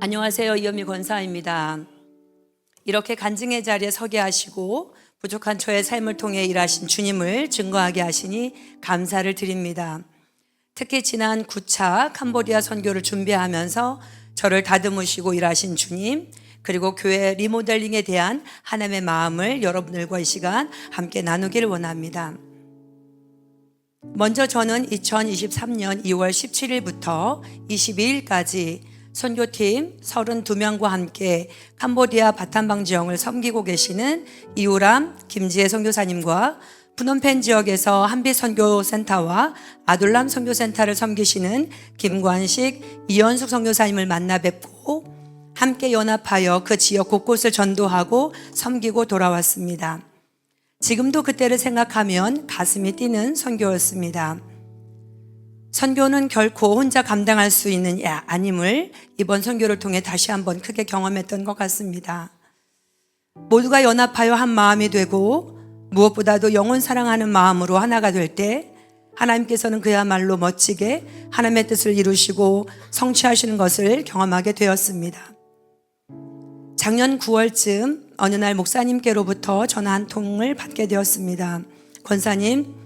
안녕하세요. 이현미 권사입니다. 이렇게 간증의 자리에 서게 하시고 부족한 저의 삶을 통해 일하신 주님을 증거하게 하시니 감사를 드립니다. 특히 지난 9차 캄보디아 선교를 준비하면서 저를 다듬으시고 일하신 주님, 그리고 교회 리모델링에 대한 하나님의 마음을 여러분들과 이 시간 함께 나누기를 원합니다. 먼저 저는 2023년 2월 17일부터 22일까지 선교팀 32명과 함께 캄보디아 바탄방 지역을 섬기고 계시는 이우람 김지혜 선교사님과 푸놈펜 지역에서 한빛 선교센터와 아둘람 선교센터를 섬기시는 김관식 이현숙 선교사님을 만나 뵙고 함께 연합하여 그 지역 곳곳을 전도하고 섬기고 돌아왔습니다. 지금도 그때를 생각하면 가슴이 뛰는 선교였습니다. 선교는 결코 혼자 감당할 수 있는 야 아님을 이번 선교를 통해 다시 한번 크게 경험했던 것 같습니다. 모두가 연합하여 한 마음이 되고 무엇보다도 영혼 사랑하는 마음으로 하나가 될 때 하나님께서는 그야말로 멋지게 하나님의 뜻을 이루시고 성취하시는 것을 경험하게 되었습니다. 작년 9월쯤 어느 날 목사님께로부터 전화 한 통을 받게 되었습니다. 권사님,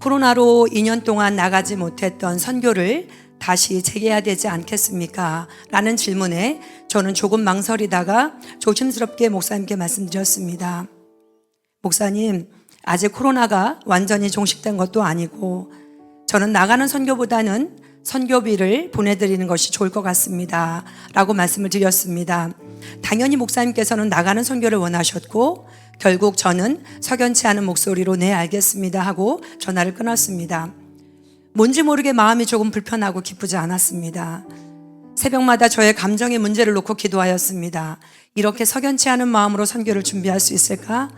코로나로 2년 동안 나가지 못했던 선교를 다시 재개해야 되지 않겠습니까? 라는 질문에 저는 조금 망설이다가 조심스럽게 목사님께 말씀드렸습니다. 목사님, 아직 코로나가 완전히 종식된 것도 아니고 저는 나가는 선교보다는 선교비를 보내드리는 것이 좋을 것 같습니다. 라고 말씀을 드렸습니다. 당연히 목사님께서는 나가는 선교를 원하셨고 결국 저는 석연치 않은 목소리로 네 알겠습니다 하고 전화를 끊었습니다. 뭔지 모르게 마음이 조금 불편하고 기쁘지 않았습니다. 새벽마다 저의 감정의 문제를 놓고 기도하였습니다. 이렇게 석연치 않은 마음으로 선교를 준비할 수 있을까?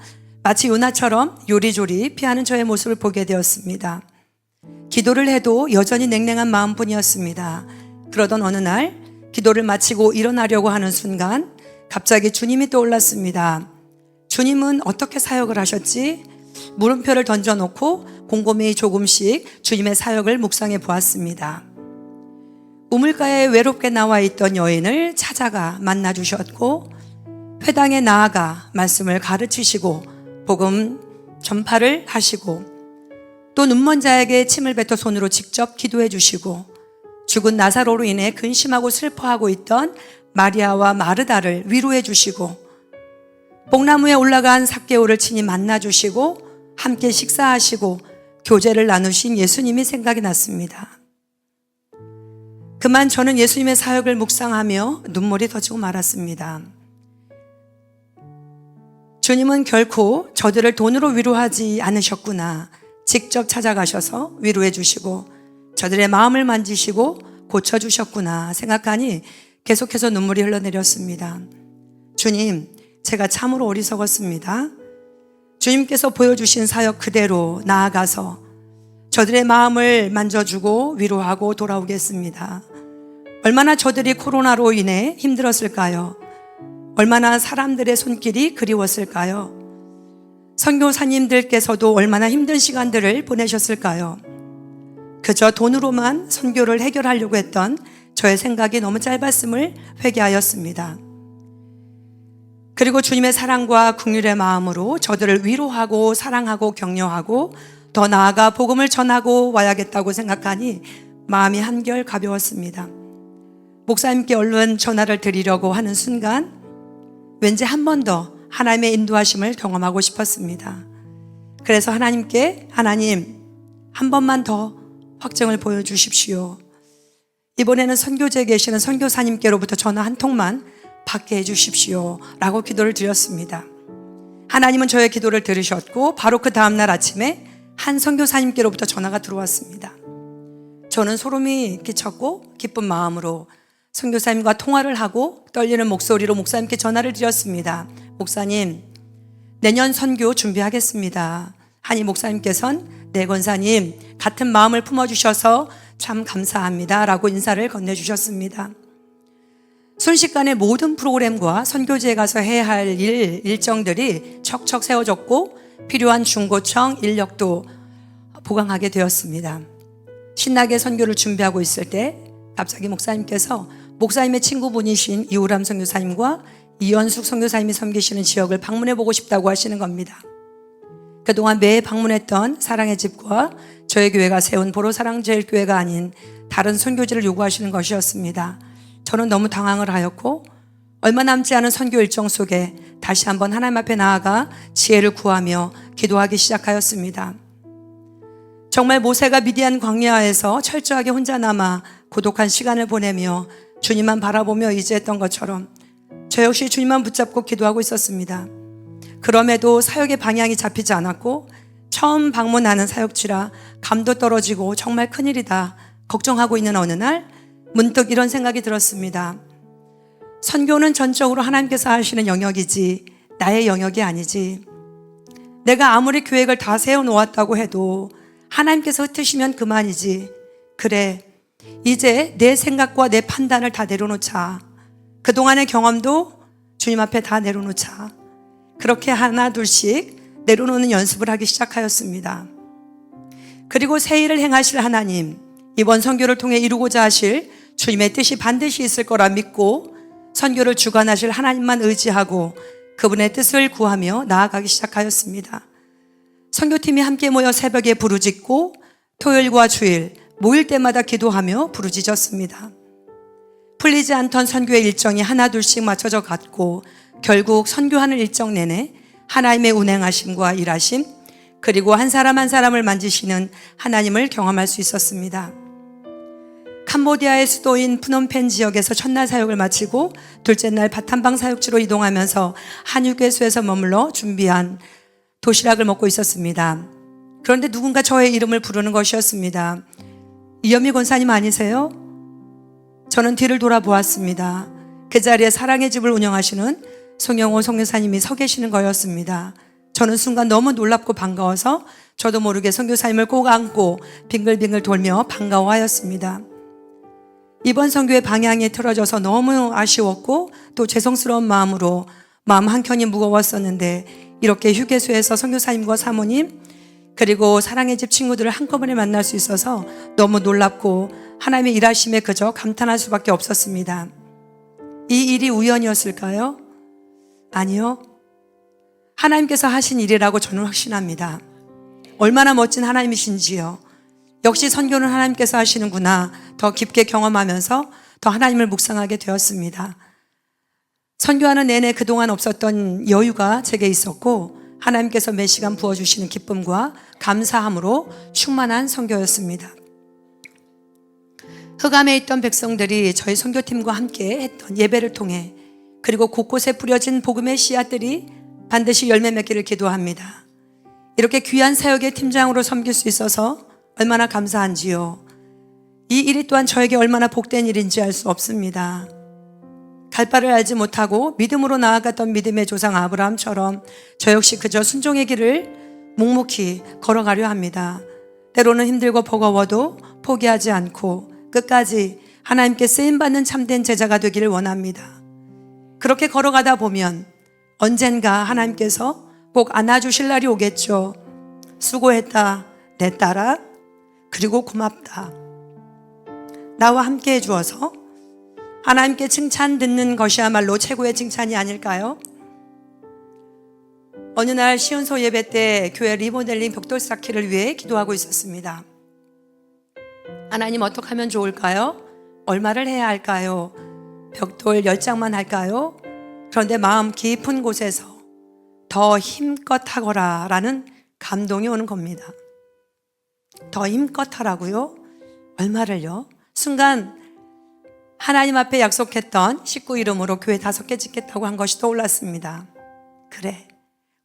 마치 요나처럼 요리조리 피하는 저의 모습을 보게 되었습니다. 기도를 해도 여전히 냉랭한 마음뿐이었습니다. 그러던 어느 날 기도를 마치고 일어나려고 하는 순간 갑자기 주님이 떠올랐습니다. 주님은 어떻게 사역을 하셨지? 물음표를 던져놓고 곰곰이 조금씩 주님의 사역을 묵상해 보았습니다. 우물가에 외롭게 나와 있던 여인을 찾아가 만나 주셨고 회당에 나아가 말씀을 가르치시고 복음 전파를 하시고 또 눈먼 자에게 침을 뱉어 손으로 직접 기도해 주시고 죽은 나사로로 인해 근심하고 슬퍼하고 있던 마리아와 마르다를 위로해 주시고 복나무에 올라간 삭개오를 친히 만나 주시고 함께 식사하시고 교제를 나누신 예수님이 생각이 났습니다. 그만 저는 예수님의 사역을 묵상하며 눈물이 터지고 말았습니다. 주님은 결코 저들을 돈으로 위로하지 않으셨구나. 직접 찾아가셔서 위로해 주시고 저들의 마음을 만지시고 고쳐주셨구나 생각하니 계속해서 눈물이 흘러내렸습니다. 주님, 제가 참으로 어리석었습니다. 주님께서 보여주신 사역 그대로 나아가서 저들의 마음을 만져주고 위로하고 돌아오겠습니다. 얼마나 저들이 코로나로 인해 힘들었을까요? 얼마나 사람들의 손길이 그리웠을까요? 선교사님들께서도 얼마나 힘든 시간들을 보내셨을까요? 그저 돈으로만 선교를 해결하려고 했던 저의 생각이 너무 짧았음을 회개하였습니다. 그리고 주님의 사랑과 국률의 마음으로 저들을 위로하고 사랑하고 격려하고 더 나아가 복음을 전하고 와야겠다고 생각하니 마음이 한결 가벼웠습니다. 목사님께 얼른 전화를 드리려고 하는 순간 왠지 한 번 더 하나님의 인도하심을 경험하고 싶었습니다. 그래서 하나님께 하나님 한 번만 더 확정을 보여주십시오. 이번에는 선교제에 계시는 선교사님께로부터 전화 한 통만 받게 해주십시오. 라고 기도를 드렸습니다. 하나님은 저의 기도를 들으셨고 바로 그 다음날 아침에 한 선교사님께로부터 전화가 들어왔습니다. 저는 소름이 끼쳤고 기쁜 마음으로 선교사님과 통화를 하고 떨리는 목소리로 목사님께 전화를 드렸습니다. 목사님, 내년 선교 준비하겠습니다. 하니 목사님께서는 네 권사님 같은 마음을 품어주셔서 참 감사합니다. 라고 인사를 건네주셨습니다. 순식간에 모든 프로그램과 선교지에 가서 해야 할 일, 일정들이 척척 세워졌고 필요한 중고청 인력도 보강하게 되었습니다. 신나게 선교를 준비하고 있을 때 갑자기 목사님께서 목사님의 친구분이신 이우람 선교사님과 이연숙 선교사님이 섬기시는 지역을 방문해 보고 싶다고 하시는 겁니다. 그동안 매 방문했던 사랑의 집과 저희 교회가 세운 보로사랑제일교회가 아닌 다른 선교지를 요구하시는 것이었습니다. 저는 너무 당황을 하였고 얼마 남지 않은 선교 일정 속에 다시 한번 하나님 앞에 나아가 지혜를 구하며 기도하기 시작하였습니다. 정말 모세가 미디안 광야에서 철저하게 혼자 남아 고독한 시간을 보내며 주님만 바라보며 의지했던 것처럼 저 역시 주님만 붙잡고 기도하고 있었습니다. 그럼에도 사역의 방향이 잡히지 않았고 처음 방문하는 사역지라 감도 떨어지고 정말 큰일이다 걱정하고 있는 어느 날 문득 이런 생각이 들었습니다. 선교는 전적으로 하나님께서 하시는 영역이지 나의 영역이 아니지. 내가 아무리 계획을 다 세워 놓았다고 해도 하나님께서 흩으시면 그만이지. 그래. 이제 내 생각과 내 판단을 다 내려놓자. 그동안의 경험도 주님 앞에 다 내려놓자. 그렇게 하나 둘씩 내려놓는 연습을 하기 시작하였습니다. 그리고 새 일을 행하실 하나님, 이번 선교를 통해 이루고자 하실 주님의 뜻이 반드시 있을 거라 믿고 선교를 주관하실 하나님만 의지하고 그분의 뜻을 구하며 나아가기 시작하였습니다. 선교팀이 함께 모여 새벽에 부르짖고 토요일과 주일 모일 때마다 기도하며 부르짖었습니다. 풀리지 않던 선교의 일정이 하나둘씩 맞춰져 갔고 결국 선교하는 일정 내내 하나님의 운행하심과 일하심 그리고 한 사람 한 사람을 만지시는 하나님을 경험할 수 있었습니다. 캄보디아의 수도인 푸놈펜 지역에서 첫날 사역을 마치고 둘째 날 바탄방 사역지로 이동하면서 한유괴소에서 머물러 준비한 도시락을 먹고 있었습니다. 그런데 누군가 저의 이름을 부르는 것이었습니다. 이현미 권사님 아니세요? 저는 뒤를 돌아보았습니다. 그 자리에 사랑의 집을 운영하시는 송영호 송교사님이 서 계시는 거였습니다. 저는 순간 너무 놀랍고 반가워서 저도 모르게 선교사님을 꼭 안고 빙글빙글 돌며 반가워하였습니다. 이번 선교의 방향이 틀어져서 너무 아쉬웠고 또 죄송스러운 마음으로 마음 한켠이 무거웠었는데 이렇게 휴게소에서 선교사님과 사모님 그리고 사랑의 집 친구들을 한꺼번에 만날 수 있어서 너무 놀랍고 하나님의 일하심에 그저 감탄할 수밖에 없었습니다. 이 일이 우연이었을까요? 아니요. 하나님께서 하신 일이라고 저는 확신합니다. 얼마나 멋진 하나님이신지요. 역시 선교는 하나님께서 하시는구나. 더 깊게 경험하면서 더 하나님을 묵상하게 되었습니다. 선교하는 내내 그동안 없었던 여유가 제게 있었고 하나님께서 매 시간 부어주시는 기쁨과 감사함으로 충만한 선교였습니다. 흑암에 있던 백성들이 저희 선교팀과 함께 했던 예배를 통해 그리고 곳곳에 뿌려진 복음의 씨앗들이 반드시 열매 맺기를 기도합니다. 이렇게 귀한 사역의 팀장으로 섬길 수 있어서 얼마나 감사한지요. 이 일이 또한 저에게 얼마나 복된 일인지 알 수 없습니다. 갈 바를 알지 못하고 믿음으로 나아갔던 믿음의 조상 아브라함처럼 저 역시 그저 순종의 길을 묵묵히 걸어가려 합니다. 때로는 힘들고 버거워도 포기하지 않고 끝까지 하나님께 쓰임받는 참된 제자가 되기를 원합니다. 그렇게 걸어가다 보면 언젠가 하나님께서 꼭 안아주실 날이 오겠죠. 수고했다, 내 딸아. 그리고 고맙다. 나와 함께 해주어서 하나님께 칭찬 듣는 것이야말로 최고의 칭찬이 아닐까요? 어느 날 시온소 예배 때 교회 리모델링 벽돌 쌓기를 위해 기도하고 있었습니다. 하나님 어떻게 하면 좋을까요? 얼마를 해야 할까요? 벽돌 10장만 할까요? 그런데 마음 깊은 곳에서 더 힘껏 하거라 라는 감동이 오는 겁니다. 더 힘껏 하라고요? 얼마를요? 순간 하나님 앞에 약속했던 식구 이름으로 교회 다섯 개 짓겠다고 한 것이 떠올랐습니다. 그래,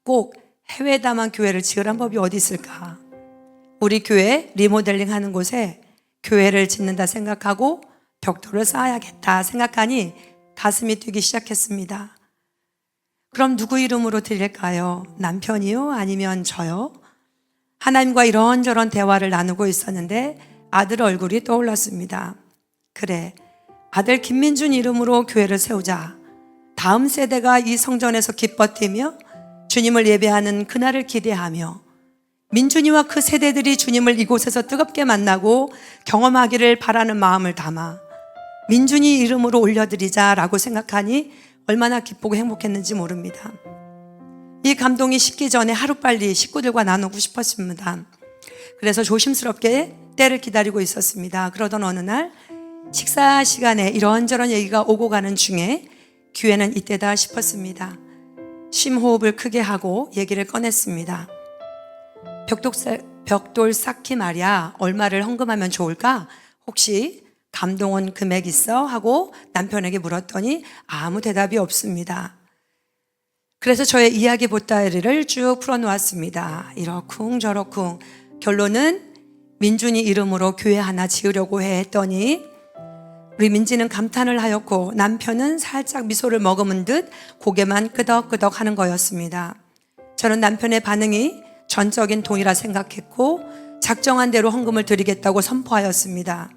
꼭 해외에다만 교회를 지으란 법이 어디 있을까? 우리 교회 리모델링 하는 곳에 교회를 짓는다 생각하고 벽돌을 쌓아야겠다 생각하니 가슴이 뛰기 시작했습니다. 그럼 누구 이름으로 드릴까요? 남편이요? 아니면 저요? 하나님과 이런저런 대화를 나누고 있었는데 아들 얼굴이 떠올랐습니다. 그래, 아들 김민준 이름으로 교회를 세우자. 다음 세대가 이 성전에서 기뻐 뛰며 주님을 예배하는 그날을 기대하며 민준이와 그 세대들이 주님을 이곳에서 뜨겁게 만나고 경험하기를 바라는 마음을 담아 민준이 이름으로 올려드리자라고 생각하니 얼마나 기쁘고 행복했는지 모릅니다. 이 감동이 식기 전에 하루빨리 식구들과 나누고 싶었습니다. 그래서 조심스럽게 때를 기다리고 있었습니다. 그러던 어느 날 식사 시간에 이런저런 얘기가 오고 가는 중에 기회는 이때다 싶었습니다. 심호흡을 크게 하고 얘기를 꺼냈습니다. 벽돌, 벽돌 쌓기 말이야. 얼마를 헌금하면 좋을까? 혹시 감동원 금액 있어? 하고 남편에게 물었더니 아무 대답이 없습니다. 그래서 저의 이야기 보따리를 쭉 풀어놓았습니다. 이러쿵 저러쿵. 결론은 민준이 이름으로 교회 하나 지으려고 해 했더니 우리 민지는 감탄을 하였고 남편은 살짝 미소를 머금은 듯 고개만 끄덕끄덕 하는 거였습니다. 저는 남편의 반응이 전적인 동의라 생각했고 작정한 대로 헌금을 드리겠다고 선포하였습니다.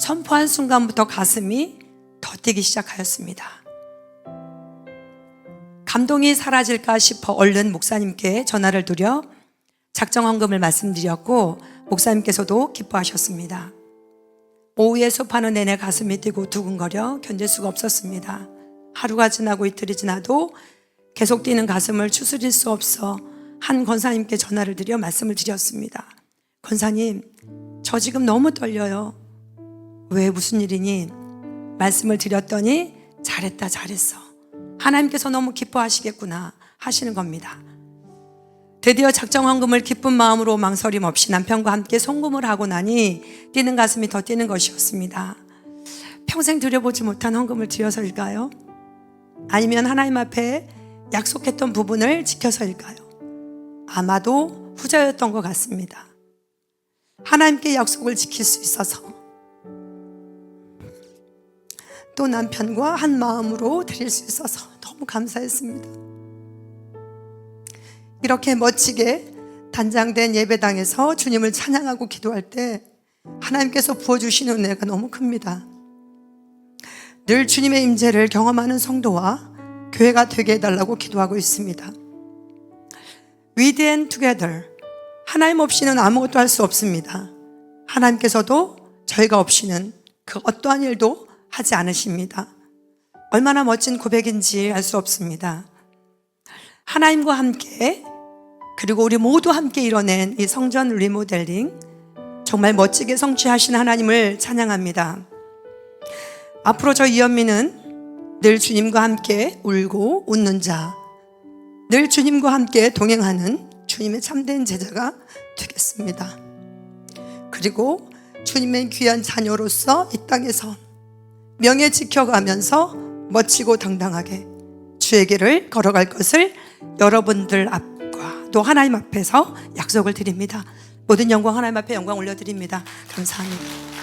선포한 순간부터 가슴이 더 뛰기 시작하였습니다. 감동이 사라질까 싶어 얼른 목사님께 전화를 드려 작정 헌금을 말씀드렸고 목사님께서도 기뻐하셨습니다. 오후에 수업하는 내내 가슴이 뛰고 두근거려 견딜 수가 없었습니다. 하루가 지나고 이틀이 지나도 계속 뛰는 가슴을 추스릴 수 없어 한 권사님께 전화를 드려 말씀을 드렸습니다. 권사님, 저 지금 너무 떨려요. 왜 무슨 일이니? 말씀을 드렸더니 잘했다, 잘했어. 하나님께서 너무 기뻐하시겠구나 하시는 겁니다. 드디어 작정 헌금을 기쁜 마음으로 망설임 없이 남편과 함께 송금을 하고 나니 뛰는 가슴이 더 뛰는 것이었습니다. 평생 드려보지 못한 헌금을 드려서일까요? 아니면 하나님 앞에 약속했던 부분을 지켜서일까요? 아마도 후자였던 것 같습니다. 하나님께 약속을 지킬 수 있어서 또 남편과 한 마음으로 드릴 수 있어서 너무 감사했습니다. 이렇게 멋지게 단장된 예배당에서 주님을 찬양하고 기도할 때 하나님께서 부어주시는 은혜가 너무 큽니다. 늘 주님의 임재를 경험하는 성도와 교회가 되게 해달라고 기도하고 있습니다. We and together. 하나님 없이는 아무것도 할 수 없습니다. 하나님께서도 저희가 없이는 그 어떠한 일도 하지 않으십니다. 얼마나 멋진 고백인지 알 수 없습니다. 하나님과 함께 그리고 우리 모두 함께 이뤄낸 이 성전 리모델링 정말 멋지게 성취하신 하나님을 찬양합니다. 앞으로 저 이현미는 늘 주님과 함께 울고 웃는 자, 늘 주님과 함께 동행하는 주님의 참된 제자가 되겠습니다. 그리고 주님의 귀한 자녀로서 이 땅에서 명예 지켜가면서 멋지고 당당하게 주의 길을 걸어갈 것을 여러분들 앞과 또 하나님 앞에서 약속을 드립니다. 모든 영광 하나님 앞에 영광 올려드립니다. 감사합니다.